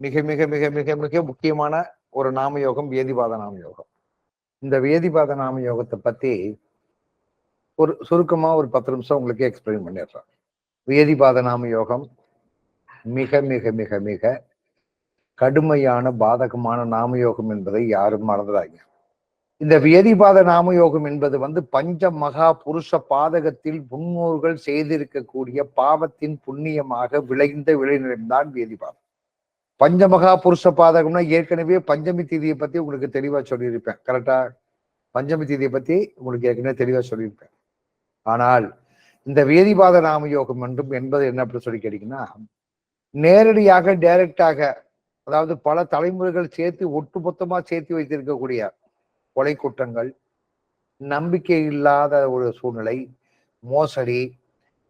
மிக மிக மிக மிக மிக முக்கியமான ஒரு நாம யோகம் வேதிபாத நாம யோகம் இந்த வேதிபாத நாம யோகத்தை பத்தி ஒரு சுருக்கமா ஒரு பத்து நிமிஷம் உங்களுக்கு எக்ஸ்பிளைன் பண்ணிடுறேன். வேதிபாத நாம யோகம் மிக மிக மிக மிக கடுமையான பாதகமான நாம யோகம் என்பதை யாரும் மறந்துடாங்க இந்த வேதிபாத நாம யோகம் என்பது வந்து பஞ்ச மகா புருஷ பாதகத்தில் முன்னோர்கள் செய்திருக்கக்கூடிய பாவத்தின் புண்ணியமாக விளைந்த விளைநிலைதான் வேதிபாதம் பஞ்சமகா புருஷ பாதகம்னா ஏற்கனவே பஞ்சமி தீதியை பத்தி உங்களுக்கு தெளிவா சொல்லியிருப்பேன். கரெக்டா பஞ்சமி தீதியை பத்தி உங்களுக்கு ஏற்கனவே தெளிவா சொல்லியிருப்பேன். ஆனால் இந்த வேதிபாத நாம யோகம் என்றும் என்பது என்ன அப்படி சொல்லி கேட்டீங்கன்னா நேரடியாக டைரக்டாக அதாவது பல தலைமுறைகள் சேர்த்து ஒட்டுமொத்தமா சேர்த்து வைத்திருக்கக்கூடிய கொலை குற்றங்கள் நம்பிக்கை இல்லாத ஒரு சூழ்நிலை மோசடி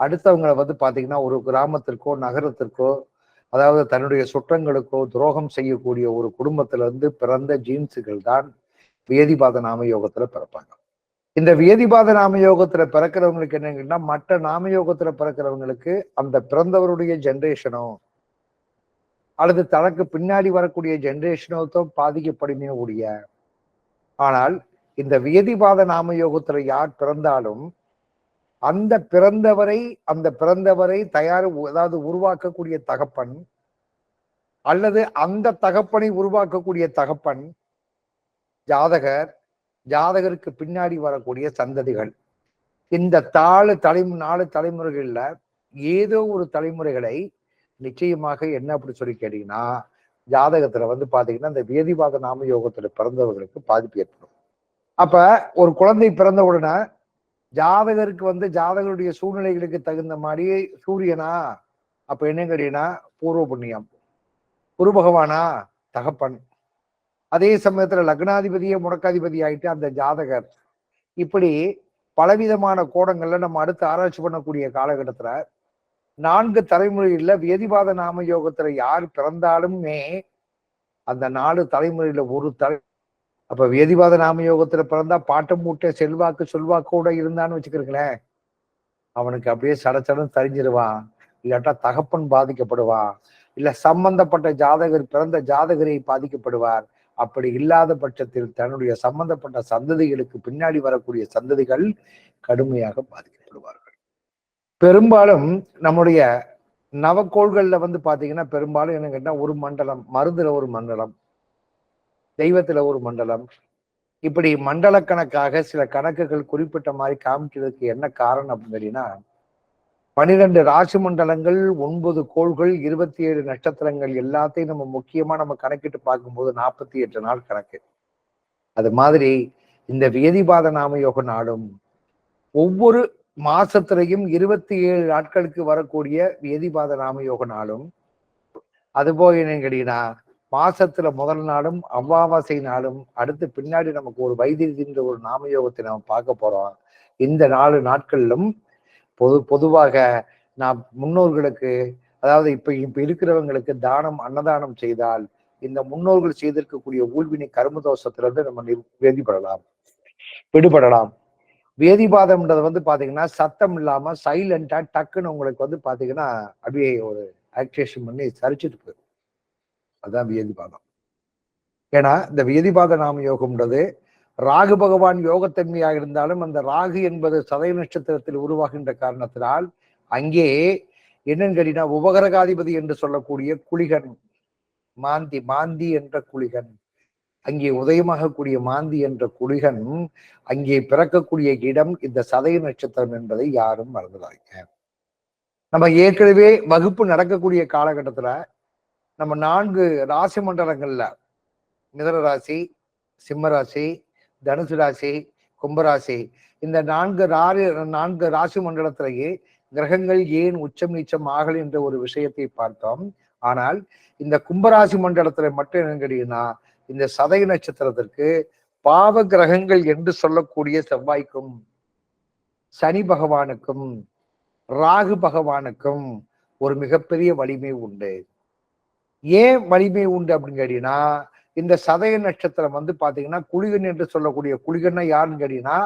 அடுத்தவங்களை வந்து பாத்தீங்கன்னா ஒரு கிராமத்திற்கோ நகரத்திற்கோ அதாவது தன்னுடைய சுற்றங்களுக்கோ துரோகம் செய்யக்கூடிய ஒரு குடும்பத்துல இருந்து பிறந்த ஜீன்ஸுகள் தான் வேதிபாத நாம யோகத்துல பிறப்பாங்க. இந்த வேதிபாத நாம யோகத்துல பிறக்கிறவங்களுக்கு என்னங்கன்னா மற்ற நாம யோகத்துல பிறக்கிறவங்களுக்கு அந்த பிறந்தவருடைய ஜென்ரேஷனோ அல்லது தனக்கு பின்னாடி வரக்கூடிய ஜென்ரேஷனோ தான் பாதிக்கப்படுமே கூடிய ஆனால் இந்த வேதிபாத நாம யோகத்துல யார் பிறந்தாலும் அந்த பிறந்தவரை அந்த பிறந்தவரை தயார் அதாவது உருவாக்கக்கூடிய தகப்பன் அல்லது அந்த தகப்பனை உருவாக்கக்கூடிய தகப்பன் ஜாதகர் ஜாதகருக்கு பின்னாடி வரக்கூடிய சந்ததிகள். இந்த தாழ் தலை நாலு தலைமுறைகளில் ஏதோ ஒரு தலைமுறைகளை நிச்சயமாக என்ன அப்படி சொல்லி கேட்டீங்கன்னா ஜாதகத்துல வந்து பாத்தீங்கன்னா இந்த வேதிவாத நாம யோகத்துல பிறந்தவர்களுக்கு பாதிப்பு ஏற்படும். அப்ப ஒரு குழந்தை பிறந்த உடனே ஜாதகருக்கு வந்து ஜாதகருடைய சூழ்நிலைகளுக்கு தகுந்த மாதிரி சூரியனா அப்ப என்ன கேட்டீங்கன்னா பூர்வ புண்ணியம் குரு பகவானா தகப்பன். அதே சமயத்துல லக்னாதிபதியே முடக்காதிபதி ஆயிட்டு அந்த ஜாதகர். இப்படி பலவிதமான கோணங்கள்ல நம்ம அடுத்து ஆராய்ச்சி பண்ணக்கூடிய காலகட்டத்துல நான்கு தலைமுறையில வேதிபாத நாம யோகத்துல யார் பிறந்தாலுமே அந்த நாலு தலைமுறையில ஒரு தலை அப்ப வேதிவாத நாமயோகத்துல பிறந்தா பாட்டம் மூட்டை செல்வாக்கு சொல்வாக்கோட இருந்தான்னு வச்சுக்கிறீங்களேன் அவனுக்கு அப்படியே சடச்சடன் தெரிஞ்சிருவான் இல்லாட்டா தகப்பன் பாதிக்கப்படுவான். இல்ல சம்பந்தப்பட்ட ஜாதகர் பிறந்த ஜாதகரை பாதிக்கப்படுவார். அப்படி இல்லாத பட்சத்தில் தன்னுடைய சம்பந்தப்பட்ட சந்ததிகளுக்கு பின்னாடி வரக்கூடிய சந்ததிகள் கடுமையாக பாதிக்கப்படுவார்கள். பெரும்பாலும் நம்முடைய நவக்கோள்கள்ல வந்து பாத்தீங்கன்னா பெரும்பாலும் என்ன கேட்டா ஒரு மண்டலம் மருந்துல ஒரு மண்டலம். தெய்வத்துல ஒரு மண்டலம். இப்படி மண்டல கணக்காக சில கணக்குகள் குறிப்பிட்ட மாதிரி காமிக்கிறதுக்கு என்ன காரணம் அப்படின்னு கேட்டீங்கன்னா பனிரெண்டு ராசி மண்டலங்கள் ஒன்பது கோள்கள் இருபத்தி ஏழு நட்சத்திரங்கள் எல்லாத்தையும் நம்ம முக்கியமா நம்ம கணக்கிட்டு பார்க்கும்போது நாற்பத்தி எட்டு நாள் கணக்கு. அது மாதிரி இந்த வேதிபாத நாம யோக நாடும் ஒவ்வொரு மாசத்திலையும் இருபத்தி ஏழு நாட்களுக்கு வரக்கூடிய வேதிபாத நாம யோக நாளும் அதுபோக என்னன்னு கேட்டீங்கன்னா மாசத்துல முதல் நாளும் அமாவாசை நாளும் அடுத்து பின்னாடி நமக்கு ஒரு வைத்தியத்தின்ற ஒரு நாமயோகத்தை நம்ம பார்க்க போறோம். இந்த நாலு நாட்களிலும் பொது பொதுவாக நாம் முன்னோர்களுக்கு அதாவது இப்ப இப்ப இருக்கிறவங்களுக்கு தானம் அன்னதானம் செய்தால் இந்த முன்னோர்கள் செய்திருக்கக்கூடிய ஊழ்வினை கரும தோஷத்திலிருந்து நம்ம வேதிப்படலாம் விடுபடலாம். வேதிபாதம்ன்றது வந்து பாத்தீங்கன்னா சத்தம் இல்லாம சைலண்டா டக்குன்னு உங்களுக்கு வந்து பாத்தீங்கன்னா அப்படியே ஒரு ஆக்டிவேஷன் பண்ணி சரிச்சுட்டு போயிடும். அதான் வேதிபாதம் ஏன்னா இந்த வியதிபாத நாம யோகம்ன்றது ராகு பகவான் யோகத்தன்மையாக இருந்தாலும் அந்த ராகு என்பது சதய நட்சத்திரத்தில் உருவாகின்ற காரணத்தினால் அங்கே என்னன்னு கேட்டீங்கன்னா உபகரகாதிபதி என்று சொல்லக்கூடிய குளிகன் மாந்தி மாந்தி என்ற குளிகன் அங்கே உதயமாகக்கூடிய மாந்தி என்ற குளிகன் அங்கே பிறக்கக்கூடிய இடம் இந்த சதய நட்சத்திரம் என்பதை யாரும் மறந்துடாதீங்க. நம்ம ஏற்கனவே வகுப்பு நடக்கக்கூடிய காலகட்டத்துல நம்ம நான்கு ராசி மண்டலங்கள்ல மிதன ராசி சிம்ம ராசி தனுசு ராசி கும்பராசி இந்த நான்கு ராரி நான்கு ராசி மண்டலத்திலேயே கிரகங்கள் ஏன் உச்சம் நீச்சம் ஆகல் என்ற ஒரு விஷயத்தை பார்த்தோம். ஆனால் இந்த கும்பராசி மண்டலத்துல மட்டும் என்ன கேட்டீங்கன்னா இந்த சதய நட்சத்திரத்திற்கு பாவ கிரகங்கள் என்று சொல்லக்கூடிய செவ்வாய்க்கும் சனி பகவானுக்கும் ராகு பகவானுக்கும் ஒரு மிகப்பெரிய வலிமை உண்டு. ஏன் வலிமை உண்டு அப்படின்னு கேட்டீங்கன்னா இந்த சதய நட்சத்திரம் வந்து பாத்தீங்கன்னா குளிகன் என்று சொல்லக்கூடிய குளிகன்னா யாருன்னு கேட்டீங்கன்னா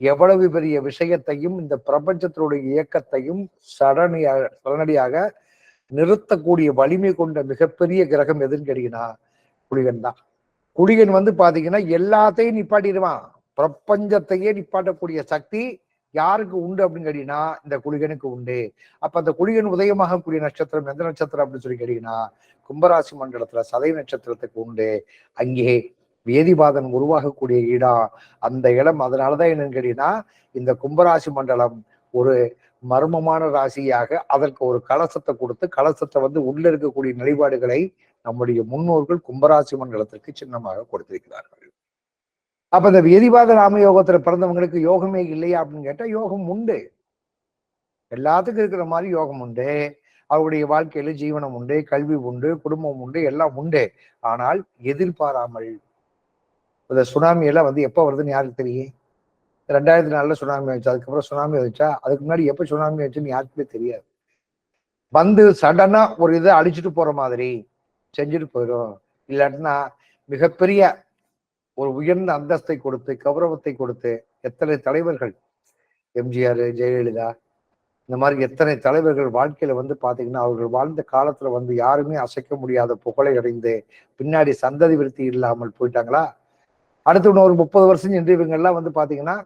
எவ்வளவு பெரிய விஷயத்தையும் இந்த பிரபஞ்சத்தினுடைய இயக்கத்தையும் சடனியாக சடனடியாக நிறுத்தக்கூடிய வலிமை கொண்ட மிகப்பெரிய கிரகம் எதுன்னு கேட்டீங்கன்னா குளிகன் தான். குளிகன் வந்து பாத்தீங்கன்னா எல்லாத்தையும் நிப்பாட்டிடுவான். பிரபஞ்சத்தையே நிப்பாட்டக்கூடிய சக்தி யாருக்கு உண்டு அப்படின்னு கேட்டீங்கன்னா இந்த குளிகனுக்கு உண்டு. அப்ப அந்த குளிகன் உதயமாகக்கூடிய நட்சத்திரம் எந்த நட்சத்திரம் அப்படின்னு சொல்லி கேட்டீங்கன்னா கும்பராசி மண்டலத்துல சதை நட்சத்திரத்துக்கு உண்டு. அங்கே வேதிபாதன் உருவாகக்கூடிய இடம். அந்த இடம். அதனாலதான் என்னன்னு கேட்டீங்கன்னா இந்த கும்பராசி மண்டலம் ஒரு மர்மமான ராசியாக அதற்கு ஒரு கலசத்தை கொடுத்து கலசத்தை வந்து உள்ள இருக்கக்கூடிய நிலைப்பாடுகளை நம்முடைய முன்னோர்கள் கும்பராசி மண்டலத்திற்கு சின்னமாக கொடுத்திருக்கிறார்கள். அப்ப இந்த வேதிபாத ராமயோகத்துல பிறந்தவங்களுக்கு யோகமே இல்லையா அப்படின்னு கேட்டா யோகம் உண்டு. எல்லாத்துக்கும் இருக்கிற மாதிரி யோகம் உண்டு. அவருடைய வாழ்க்கையில ஜீவனம் உண்டு கல்வி உண்டு குடும்பம் உண்டு எல்லாம் உண்டு. ஆனால் எதிர்பாராமல். இந்த சுனாமி எல்லாம் வந்து எப்ப வருதுன்னு யாருக்கு தெரியும்? ரெண்டாயிரத்தி நாலுல சுனாமி வந்துச்சு. அதுக்கப்புறம் சுனாமி வந்துச்சா? அதுக்கு முன்னாடி எப்ப சுனாமி வந்துச்சுன்னு யாருக்குமே தெரியாது. வந்து சடனா ஒரு இதை அழிச்சிட்டு போற மாதிரி. செஞ்சுட்டு போயிடும் இல்லாட்டினா மிகப்பெரிய ஒரு உயர்ந்த அந்தஸ்தை கொடுத்து கௌரவத்தை கொடுத்து எத்தனை தலைவர்கள்? எம்ஜிஆர் ஜெயலலிதா இந்த மாதிரி எத்தனை தலைவர்கள் வாழ்க்கையில வந்து பாத்தீங்கன்னா அவர்கள் வாழ்ந்த காலத்துல வந்து யாருமே அசைக்க முடியாத புகழை அடைந்து பின்னாடி சந்ததி விருத்தி இல்லாமல் போயிட்டாங்களா? அடுத்து இன்னும் ஒரு முப்பது வருஷம் சென்று இவங்கெல்லாம் வந்து பாத்தீங்கன்னா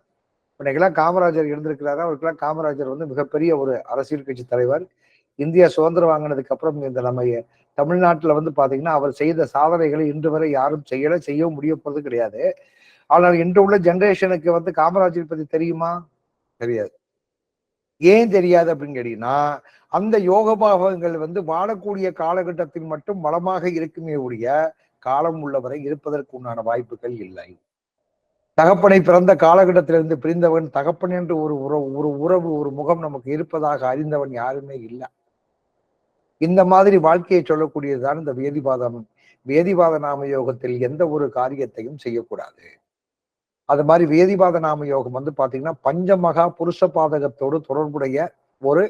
இன்னைக்கெல்லாம் காமராஜர் இருந்திருக்கிறாரு? அவருக்கெல்லாம் காமராஜர் வந்து மிகப்பெரிய ஒரு அரசியல் கட்சி தலைவர். இந்தியா சுதந்திரம் வாங்கினதுக்கு அப்புறம் இந்த நம்ம தமிழ்நாட்டுல வந்து பாத்தீங்கன்னா அவர் செய்த சாதனைகளை இன்று வரை யாரும் செய்யல செய்யவும் முடிய போகிறது கிடையாது. ஆனால் இன்று உள்ள ஜெனரேஷனுக்கு வந்து காமராஜர் பத்தி தெரியுமா? தெரியாது. ஏன் தெரியாது அப்படின்னு கேட்டீங்கன்னா அந்த யோக பாகங்கள் வந்து வாழக்கூடிய காலகட்டத்தில் மட்டும் வளமாக இருக்குமே உடைய காலம் உள்ளவரை இருப்பதற்கு உண்டான வாய்ப்புகள் இல்லை. தகப்பனை பிறந்த காலகட்டத்திலிருந்து பிரிந்தவன் தகப்பன் என்று ஒரு உறவு ஒரு உறவு ஒரு முகம் நமக்கு இருப்பதாக அறிந்தவன் யாருமே இல்லை. இந்த மாதிரி வாழ்க்கையை சொல்லக்கூடியதுதான் இந்த வேதிபாதம். வேதிபாத நாம யோகத்தில் எந்த ஒரு காரியத்தையும் செய்யக்கூடாது. அது மாதிரி வேதிபாத நாம யோகம் வந்து பாத்தீங்கன்னா பஞ்சமகா புருஷ பாதகத்தோடு தொடர்புடைய ஒரு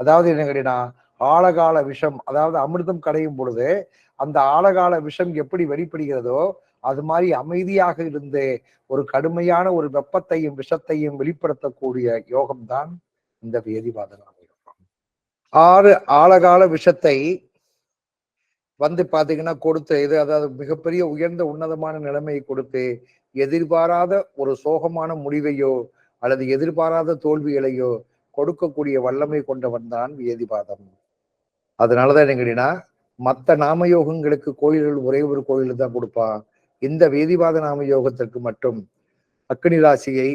அதாவது என்ன கேட்டீங்கன்னா ஆழகால விஷம் அதாவது அமிர்தம் கடையும் பொழுது அந்த ஆழகால விஷம் எப்படி வெளிப்படுகிறதோ அது மாதிரி அமைதியாக இருந்து ஒரு கடுமையான ஒரு வெப்பத்தையும் விஷத்தையும் வெளிப்படுத்தக்கூடிய யோகம்தான் இந்த வேதிபாத நாம. ஆறு ஆழகால விஷத்தை வந்து பார்த்தீங்கன்னா கொடுத்து இது அதாவது மிகப்பெரிய உயர்ந்த உன்னதமான நிலைமையை கொடுத்து எதிர்பாராத ஒரு சோகமான முடிவையோ அல்லது எதிர்பாராத தோல்விகளையோ கொடுக்கக்கூடிய வல்லமை கொண்டவன் தான் வேதிபாதம். அதனாலதான் என்னங்கன்னா மற்ற நாம யோகங்களுக்கு கோயில்கள் ஒரே ஒரு கோயில் தான் கொடுப்பான். இந்த வேதிபாத நாம யோகத்திற்கு மட்டும் அக்னி ராசியை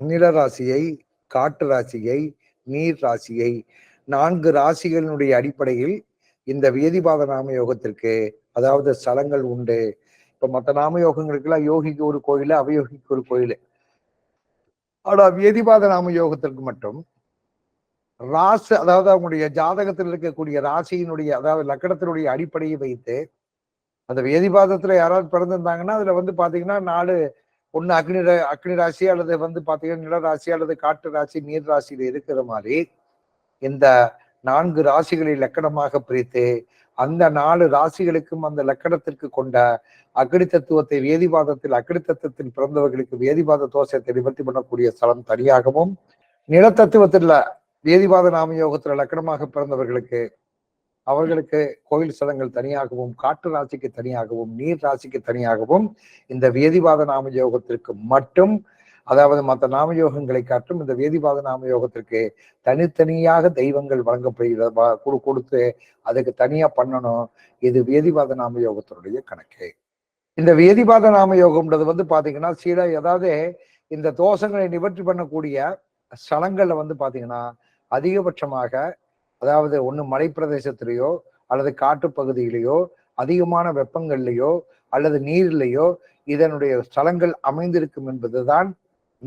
நில ராசியை காட்டு ராசியை நீர் ராசியை நான்கு ராசிகளினுடைய அடிப்படையில் இந்த வேதிபாத நாம யோகத்திற்கு அதாவது ஸ்தலங்கள் உண்டு. இப்ப மற்ற நாம யோகங்களுக்கெல்லாம் யோகிக்கு ஒரு கோயில் அவயோகிக்கு ஒரு கோயில். ஆனா வேதிபாத நாம யோகத்திற்கு மட்டும் ராசு அதாவது அவங்களுடைய ஜாதகத்தில் இருக்கக்கூடிய ராசியினுடைய அதாவது லக்கணத்தினுடைய அடிப்படையை வைத்து அந்த வேதிபாதத்துல யாராவது பிறந்திருந்தாங்கன்னா அதுல வந்து பாத்தீங்கன்னா நாலு ஒன்று அக்னி அக்னி ராசி அல்லது வந்து பாத்தீங்கன்னா நில ராசி அல்லது காட்டு ராசி நீர் ராசியில இருக்கிற மாதிரி இந்த நான்கு ராசிகளை லக்கணமாக பிரித்து அந்த நாலு ராசிகளுக்கும் அந்த லக்கணத்திற்கு கொண்ட அக்னி தத்துவத்தை வேதிபாதத்தில் அக்னி தத்துவத்தில் பிறந்தவர்களுக்கு வேதிபாத தோஷத்தை நிவர்த்தி பண்ணக்கூடிய ஸ்தலம் தனியாகவும் நிலத்தத்துவத்தில் வேதிபாத நாம யோகத்துல லக்கணமாக பிறந்தவர்களுக்கு அவர்களுக்கு கோயில் ஸ்தலங்கள் தனியாகவும் காட்டு ராசிக்கு தனியாகவும் நீர் ராசிக்கு தனியாகவும் இந்த வேதிபாத நாம யோகத்திற்கு மட்டும் அதாவது மற்ற நாம யோகங்களை காட்டும் இந்த வேதிபாத நாம யோகத்திற்கு தனித்தனியாக தெய்வங்கள் வழங்கப்படுகிறது கொடுத்து அதுக்கு தனியா பண்ணணும். இது வேதிபாத நாம யோகத்தினுடைய கணக்கு. இந்த வேதிபாத நாம யோகம்ன்றது வந்து பாத்தீங்கன்னா சீட ஏதாவது இந்த தோஷங்களை நிவர்த்தி பண்ணக்கூடிய ஸ்தலங்கள்ல வந்து பாத்தீங்கன்னா அதிகபட்சமாக அதாவது ஒன்று மலைப்பிரதேசத்திலேயோ அல்லது காட்டுப்பகுதியிலேயோ அதிகமான வெப்பங்கள்லையோ அல்லது நீர்லையோ இதனுடைய ஸ்தலங்கள் அமைந்திருக்கும் என்பதுதான்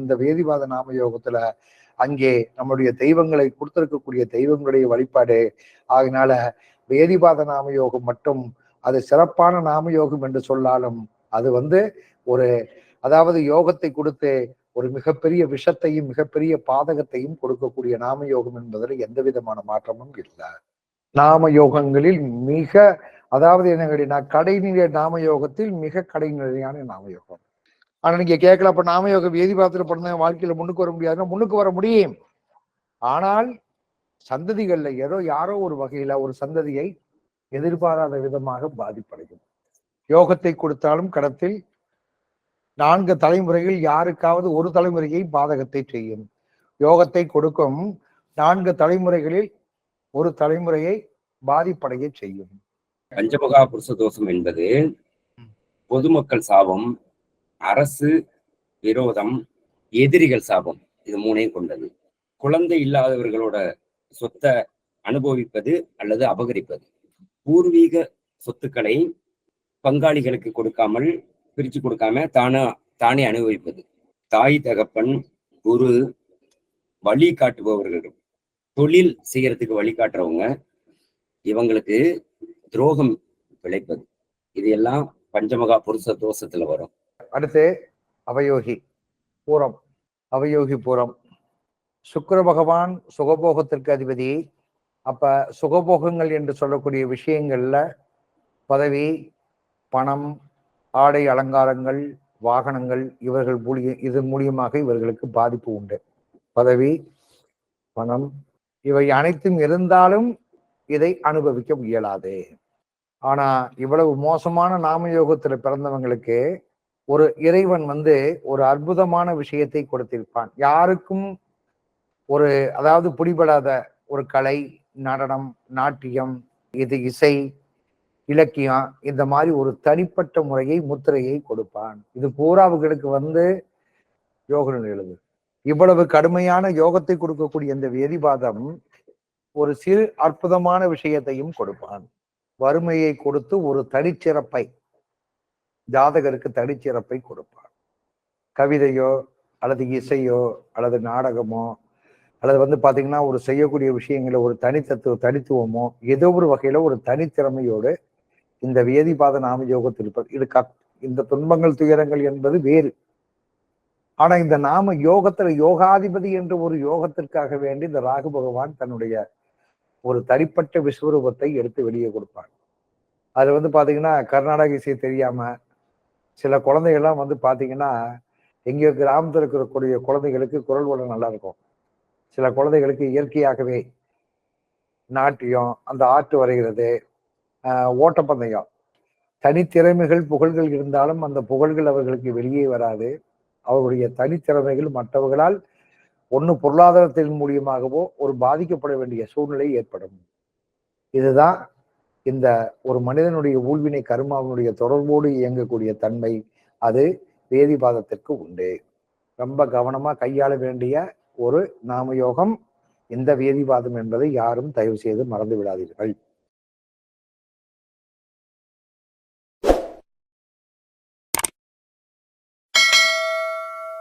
இந்த வேதிவாத நாம யோகத்துல அங்கே நம்முடைய தெய்வங்களை கொடுத்திருக்கக்கூடிய தெய்வங்களுடைய வழிபாடு. ஆகினால வேதிபாத நாம யோகம் மட்டும் அது சிறப்பான நாம யோகம் என்று சொல்லாலும் அது வந்து ஒரு அதாவது யோகத்தை கொடுத்து ஒரு மிகப்பெரிய விஷத்தையும் மிகப்பெரிய பாதகத்தையும் கொடுக்கக்கூடிய நாம யோகம் என்பதில் எந்த விதமான மாற்றமும் இல்லை. நாம யோகங்களில் மிக அதாவது என்ன கேட்டீங்கன்னா கடைநிலை நாம யோகத்தில் மிக கடைநிலையான நாம யோகம். ஆனா நீங்க கேட்கல அப்ப நாம யோகம் வேதி பாத்திர பண்ண வாழ்க்கையில முன்னுக்கு வர முடியாதுன்னா முன்னுக்கு வர முடியும். ஆனால் சந்ததிகள்ல ஏதோ யாரோ ஒரு வகையில ஒரு சந்ததியை எதிர்பாராத விதமாக பாதிப்படையும். யோகத்தை கொடுத்தாலும் கடத்தில் நான்கு தலைமுறையில் யாருக்காவது ஒரு தலைமுறையை பாதகத்தை செய்யும். யோகத்தை கொடுக்கும் நான்கு தலைமுறைகளில் ஒரு தலைமுறையை பாதிப்படைய செய்யும். பஞ்சமகா புருஷ தோஷம் என்பது பொதுமக்கள் சாபம் அரசு விரோதம் எதிரிகள் சாபம் இது மூணையும் கொண்டது. குழந்தை இல்லாதவர்களோட சொத்தை அனுபவிப்பது அல்லது அபகரிப்பது. பூர்வீக சொத்துக்களை பங்காளிகளுக்கு கொடுக்காமல் பிரிச்சு கொடுக்காம தானா தானே அனுபவிப்பது. தாய் தகப்பன் குரு வழி காட்டுபவர்கள் தொழில் செய்யறதுக்கு வழிகாட்டுறவங்க இவங்களுக்கு துரோகம் விளைப்பது இது எல்லாம் பஞ்சமகா புருஷ தோஷத்துல வரும். அடுத்து அவயோகி பூரம் அவயோகி பூரம். சுக்கர பகவான் சுகபோகத்திற்கு அதிபதி. அப்ப சுகபோகங்கள் என்று சொல்லக்கூடிய விஷயங்கள்ல பதவி பணம் ஆடை அலங்காரங்கள் வாகனங்கள் இவர்கள் மூலிய இதன் மூலியமாக இவர்களுக்கு பாதிப்பு உண்டு. பதவி பணம் இவை அனைத்தும் இருந்தாலும் இதை அனுபவிக்க இயலாது. ஆனா இவ்வளவு மோசமான நாமயோகத்துல பிறந்தவங்களுக்கு ஒரு இறைவன் வந்து ஒரு அற்புதமான விஷயத்தை கொடுத்திருப்பான். யாருக்கும் ஒரு அதாவது பிடிபடாத ஒரு கலை நடனம் நாட்டியம் இது இசை இலக்கியம் இந்த மாதிரி ஒரு தனிப்பட்ட முறையை முத்திரையை கொடுப்பான். இது பூராவுகளுக்கு வந்து யோகன் எழுது. இவ்வளவு கடுமையான யோகத்தை கொடுக்கக்கூடிய இந்த வேதிபாதம் ஒரு சிறு அற்புதமான விஷயத்தையும் கொடுப்பான். வறுமையை கொடுத்து ஒரு தனிச்சிறப்பை ஜாதகருக்கு தனிச்சிறப்பை கொடுப்பார். கவிதையோ அல்லது இசையோ அல்லது நாடகமோ அல்லது வந்து பார்த்தீங்கன்னா ஒரு செய்யக்கூடிய விஷயங்களில் ஒரு தனித்தத்துவ தனித்துவமோ ஏதோ ஒரு வகையில ஒரு தனித்திறமையோடு இந்த வேதிபாத நாம யோகத்தில் இருப்பது. இது கத் இந்த துன்பங்கள் துயரங்கள் என்பது வேறு. ஆனால் இந்த நாம யோகத்தில் யோகாதிபதி என்ற ஒரு யோகத்திற்காக வேண்டி இந்த ராகு பகவான் தன்னுடைய ஒரு தனிப்பட்ட விஸ்வரூபத்தை எடுத்து வெளியே கொடுப்பார். அது வந்து பார்த்தீங்கன்னா கர்நாடக இசை தெரியாமல் சில குழந்தைகள்லாம் வந்து பார்த்தீங்கன்னா எங்கேயோ கிராமத்தில் இருக்கக்கூடிய குழந்தைகளுக்கு குரல் வளம் நல்லா இருக்கும். சில குழந்தைகளுக்கு இயற்கையாகவே நாட்டியம் அந்த ஆட்டு வரைகிறது ஓட்டப்பந்தயம். தனித்திறமைகள் புகழ்கள் இருந்தாலும் அந்த புகழ்கள் அவர்களுக்கு வெளியே வராது. அவர்களுடைய தனித்திறமைகள் மற்றவர்களால் ஒன்று பொருளாதாரத்தின் மூலியமாகவோ ஒரு பாதிக்கப்பட வேண்டிய சூழ்நிலை ஏற்படும். இதுதான் இந்த ஒரு மனிதனுடைய ஊழ்வினை கருமாவினுடைய தொடர்போடு இயங்கக்கூடிய தன்மை அது வேதிபாதத்திற்கு உண்டு. ரொம்ப கவனமா கையாள வேண்டிய ஒரு நாமயோகம் இந்த வேதிவாதம் என்பதை யாரும் தயவு செய்து மறந்து விடாதீர்கள்.